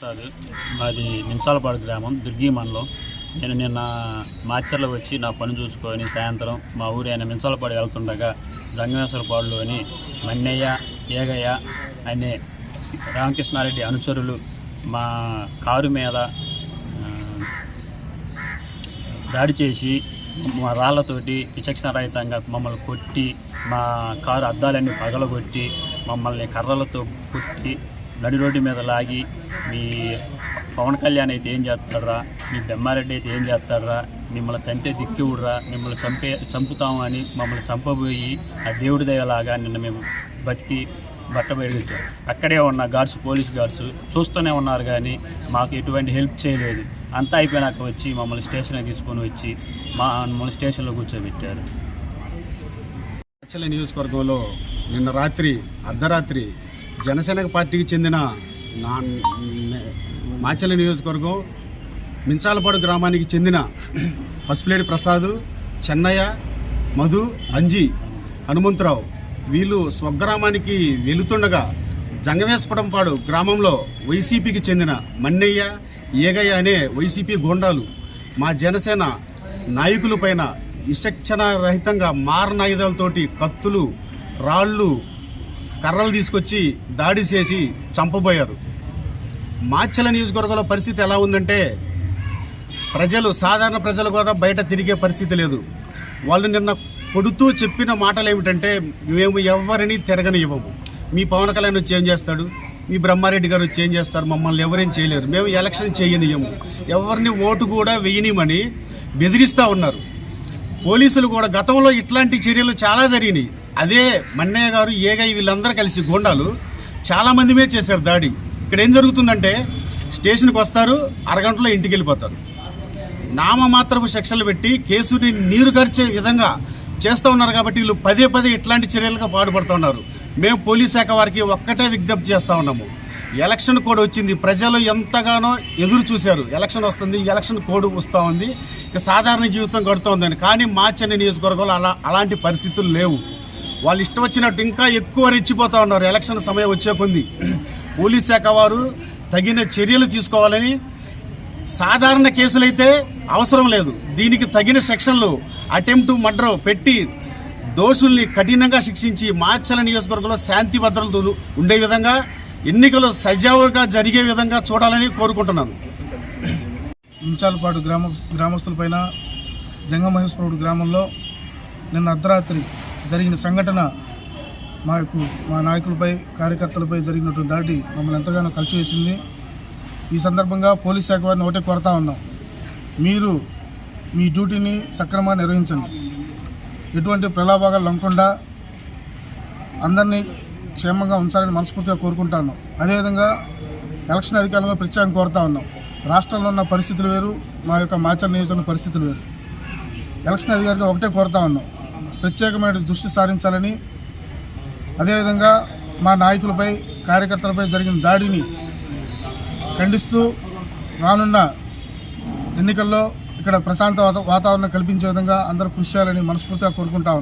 Sir మాది మించాలపాడు గ్రామం దుర్గి మండలం. నేను నిన్న మాచర్లో వచ్చి నా పని చూసుకొని సాయంత్రం మా ఊరి ఆయన మించాలపాడు వెళ్తుండగా జంగమేశ్వరపాడులోని మన్నయ్య ఏగయ్య అనే రామకృష్ణారెడ్డి అనుచరులు మా కారు మీద దాడి చేసి మా రాళ్ళతోటి విచక్షణ రహితంగా మమ్మల్ని కొట్టి మా కారు అద్దాలన్నీ పగలగొట్టి మమ్మల్ని కర్రలతో కొట్టి నడి రోడ్డు మీద లాగి మీ పవన్ కళ్యాణ్ అయితే ఏం చేస్తాడరా? మీ బెమ్మారెడ్డి అయితే ఏం చేస్తాడరా? మిమ్మల్ని తంటే దిక్కివుడురా? మిమ్మల్ని చంపే చంపుతాము అని మమ్మల్ని చంపబోయి ఆ దేవుడి దయలాగా నిన్న మేము బతికి బట్ట బయటకు అక్కడే ఉన్న గార్డ్స్ పోలీస్ గార్డ్స్ చూస్తూనే ఉన్నారు కానీ మాకు ఎటువంటి హెల్ప్ చేయలేదు. అంతా అయిపోయినాక వచ్చి మమ్మల్ని స్టేషన్కి తీసుకొని వచ్చి మా మమ్మల్ని స్టేషన్లో కూర్చోబెట్టారు. మాచల నియోజకవర్గంలో నిన్న రాత్రి అర్ధరాత్రి జనసేన పార్టీకి చెందిన నా మాచల నియోజకవర్గం మించాలపాడు గ్రామానికి చెందిన పసుపులేడి ప్రసాద్ చెన్నయ్య మధు అంజి హనుమంతరావు వీళ్ళు స్వగ్రామానికి వెళుతుండగా జంగవేశ్వరంపాడు గ్రామంలో వైసీపీకి చెందిన మన్నయ్య ఏగయ్య అనే వైసీపీ గోండాలు మా జనసేన నాయకులపైన విచక్షణ రహితంగా మారణాయుధాలతోటి కత్తులు రాళ్ళు కర్రలు తీసుకొచ్చి దాడి చేసి చంపబోయారు. మాచల నియోజకవర్గంలో పరిస్థితి ఎలా ఉందంటే ప్రజలు సాధారణ ప్రజలు కూడా బయట తిరిగే పరిస్థితి లేదు. వాళ్ళు నిన్న కొడుతూ చెప్పిన మాటలు ఏమిటంటే మేము ఎవరిని తిరగనివ్వము. మీ పవన్ కళ్యాణ్ వచ్చి ఏం చేస్తాడు? మీ బ్రహ్మారెడ్డి గారు వచ్చి ఏం చేస్తారు? మమ్మల్ని ఎవరేం చేయలేరు. మేము ఎలక్షన్ చేయనియము ఎవరిని ఓటు కూడా వేయనిమని బెదిరిస్తూ ఉన్నారు. పోలీసులు కూడా గతంలో ఇట్లాంటి చర్యలు చాలా జరిగినాయి. అదే మన్నయ్య గారు ఏగై వీళ్ళందరూ కలిసి గోండాలు చాలామందిమే మీద చేశారు దాడి. ఇక్కడ ఏం జరుగుతుందంటే స్టేషన్కి వస్తారు అరగంటలో ఇంటికి వెళ్ళిపోతారు. నామమాత్రపు శిక్షలు పెట్టి కేసుని నీరు గరిచే విధంగా చేస్తూ ఉన్నారు కాబట్టి వీళ్ళు పదే పదే ఇట్లాంటి చర్యలుగా పాటుపడుతూ ఉన్నారు. మేము పోలీస్ శాఖ వారికి ఒక్కటే విజ్ఞప్తి చేస్తూ ఉన్నాము. ఎలక్షన్ కోడ్ వచ్చింది. ప్రజలు ఎంతగానో ఎదురు చూశారు. ఎలక్షన్ వస్తుంది ఎలక్షన్ కోడ్ వస్తూ ఉంది. ఇక సాధారణ జీవితం గడుతూ ఉందని. కానీ మా చెన్నై నియోజకవర్గంలో అలా అలాంటి పరిస్థితులు లేవు. వాళ్ళు ఇష్టం వచ్చినట్టు ఇంకా ఎక్కువ రెచ్చిపోతూ ఉన్నారు. ఎలక్షన్ సమయం వచ్చే కొంది పోలీస్ శాఖ వారు తగిన చర్యలు తీసుకోవాలని సాధారణ కేసులైతే అవసరం లేదు. దీనికి తగిన సెక్షన్లు అటెంప్ట్ మర్డర్ పెట్టి దోషుల్ని కఠినంగా శిక్షించి మార్చల నియోజకవర్గంలో శాంతి భద్రతలు ఉండే విధంగా ఎన్నికలు సజావుగా జరిగే విధంగా చూడాలని కోరుకుంటున్నాను. ఇంచాలపాడు గ్రామ గ్రామస్తులపైన జంగమహేశ్వరుడు గ్రామంలో నిన్న అర్ధరాత్రి జరిగిన సంఘటన మాకు మా నాయకులపై కార్యకర్తలపై జరిగినటువంటి దాడి మమ్మల్ని ఎంతగానో కలిసివేసింది ఈ సందర్భంగా పోలీస్ శాఖ వారిని ఒకటే కోరుతా ఉన్నాం. మీరు మీ డ్యూటీని సక్రమంగా నిర్వహించండి. ఎటువంటి ప్రలాభాగాలు లొంగకుండా అందరినీ క్షేమంగా ఉంచాలని మనస్ఫూర్తిగా కోరుకుంటాను అదేవిధంగా ఎలక్షన్ అధికారులను ప్రత్యేకంగా కోరుతా ఉన్నాం. రాష్ట్రంలో ఉన్న పరిస్థితులు వేరు మా యొక్క మాచర్ నియోజకవర్గ పరిస్థితులు వేరు. ఎలక్షన్ అధికారిగా ఒకటే కోరుతా ఉన్నాం. ప్రత్యేకమైన దృష్టి సారించాలని అదేవిధంగా మా నాయకులపై కార్యకర్తలపై జరిగిన దాడిని ఖండిస్తూ రానున్న ఎన్నికల్లో ఇక్కడ ప్రశాంత వాతావరణం కల్పించే విధంగా అందరూ కృషి చేయాలని మనస్ఫూర్తిగా కోరుకుంటా